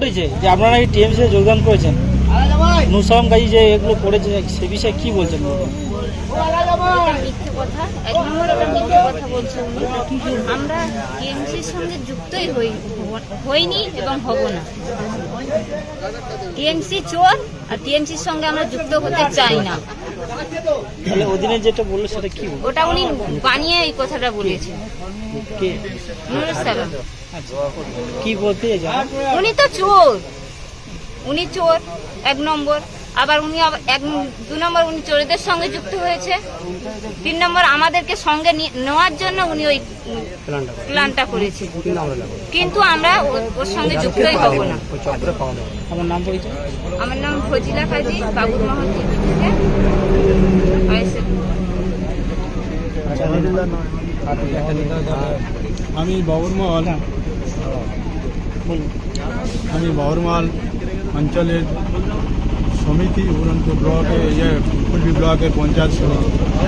উঠেছে যে আপনারা এই টিএমসি যোগদান করেছেন নুসালাম গাজী যে এগুলো করেছে সে বিষয়ে কি বলছেন মিথ্যে কথা বলছে উনি আমরা টিএমসির সঙ্গে যুক্তই হই, হইনি এবং হব না। টিএমসি চোর আর টিএমসির সঙ্গে আমরা যুক্ত হতে চাই না। তাহলে অধীনে যেটা বলল সেটা কি ওটা উনি বানিয়ে এই কথাটা বলেছে কে? কি বলতে উনি তো চোর। উনি চোর এক নম্বর। আবার উনি আবার এক দু নম্বর উনি চোরদের সঙ্গে যুক্ত হয়েছে। তিন নম্বর আমাদেরকে সঙ্গে নিয়ে- নেওয়ার জন্য উনি ওই প্ল্যানটা করেছে। কিন্তু আমরা ও- ওর সঙ্গে যুক্তই হব না। আমার নাম ফজিলা কাজী বাবুর মহল্লি থেকে আমি বাবুরমাল বলুন আমি বাবুরমাল অঞ্চলের সমিতি উড়ন্ত ব্লকে ইয়ে কুলবি ব্লকের পঞ্চায়েত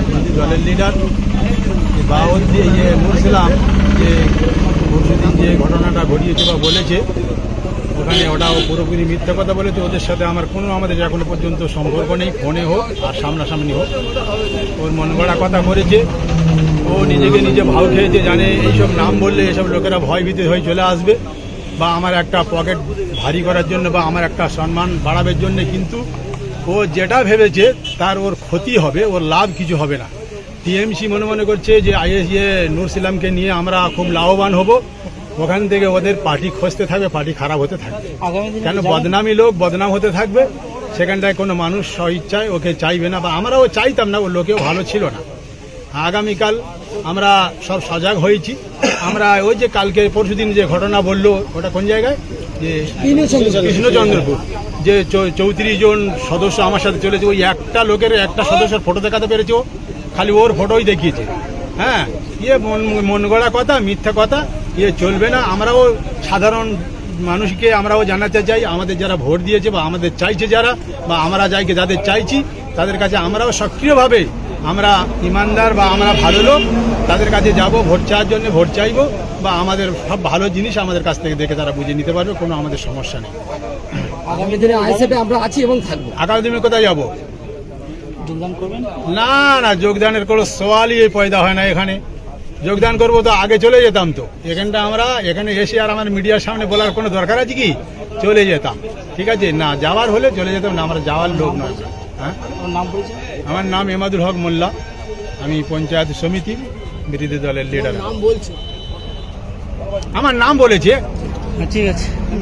সমিতি দলের লিডার বাউদ্দি ইয়ে নুরসিলাম যে পরশুদিন যে ঘটনাটা ঘটিয়েছে বা বলেছে ওখানে ওটাও পুরোপুরি মিথ্যা কথা বলেছে। ওদের সাথে আমার কোনো আমাদের এখনও পর্যন্ত সম্পর্ক নেই, ফোনে হোক আর সামনাসামনি হোক। ওর মন গড়া কথা করেছে। ও নিজেকে নিজে ভাও খেয়েছে, জানে এইসব নাম বললে এসব লোকেরা ভয় ভীতি হয়ে চলে আসবে বা আমার একটা পকেট ভারী করার জন্য বা আমার একটা সম্মান বাড়াবের জন্য। কিন্তু ও যেটা ভেবেছে তার ওর ক্ষতি হবে, ওর লাভ কিছু হবে না। টিএমসি মনে মনে করছে যে আইএস ইয়ে নুরসিলামকে নিয়ে আমরা খুব লাভবান হব। ওখান থেকে ওদের পার্টি খসতে থাকবে পার্টি খারাপ হতে থাকবে। কেন? বদনামি লোক বদনাম হতে থাকবে? সেখানটায় কোনো মানুষ স্বইচ্ছায় ওকে চাইবে না বা আমরাও চাইতাম না ও লোকেও ভালো ছিল না। আগামীকাল আমরা সব সজাগ হয়েছি। আমরা ওই যে কালকে পরশুদিন যে ঘটনা বলল ওটা কোন জায়গায়? যে কৃষ্ণচন্দ্রপুর। যে চৌত্রিশ জন সদস্য আমার সাথে চলেছে ওই একটা লোকের একটা সদস্যের ফটো দেখাতে পেরেছে খালি ওর ফটোই দেখিয়েছে। হ্যাঁ ইয়ে মন মন গড়া কথা মিথ্যা কথা। ইয়ে চলবে না। আমরাও সাধারণ মানুষকে আমরাও জানাতে চাই আমাদের যারা ভোট দিয়েছে বা আমাদের চাইছে যারা বা আমরা যাইকে যাদের চাইছি তাদের কাছে আমরাও সক্রিয়ভাবে আমরা ইমানদার বা আমরা ভালো লোক তাদের কাছে যাব ভোট চাওয়ার জন্য ভোট চাইব বা আমাদের সব ভালো জিনিস আমাদের কাছ থেকে দেখে তারা বুঝে নিতে পারবে কোনো আমাদের সমস্যা নেই। আগামী দিনে আমরা আছি এবং থাকব। আগামী দিনে কোথায় যাব? যোগদান করবেন? না না যোগদানের কোনো সওয়ালই পয়দা হয় না এখানে। যোগদান করব তো আগে চলে যেতাম তো। এখানটা আমরা এখানে এসে আর আমার মিডিয়ার সামনে বলার কোনো দরকার আছে কি? চলে যেতাম। ঠিক আছে? না যাওয়ার হলে চলে যেতাম না আমরা যাওয়ার লোক নয়। হ্যাঁ? আমার নাম পরিচয় আমার নাম এমাদুল হক মোল্লা। আমি পঞ্চায়েত সমিতি বিরোধী দলের লিডার নাম বলছে। আমার নাম বলেছে। হ্যাঁ, ঠিক আছে।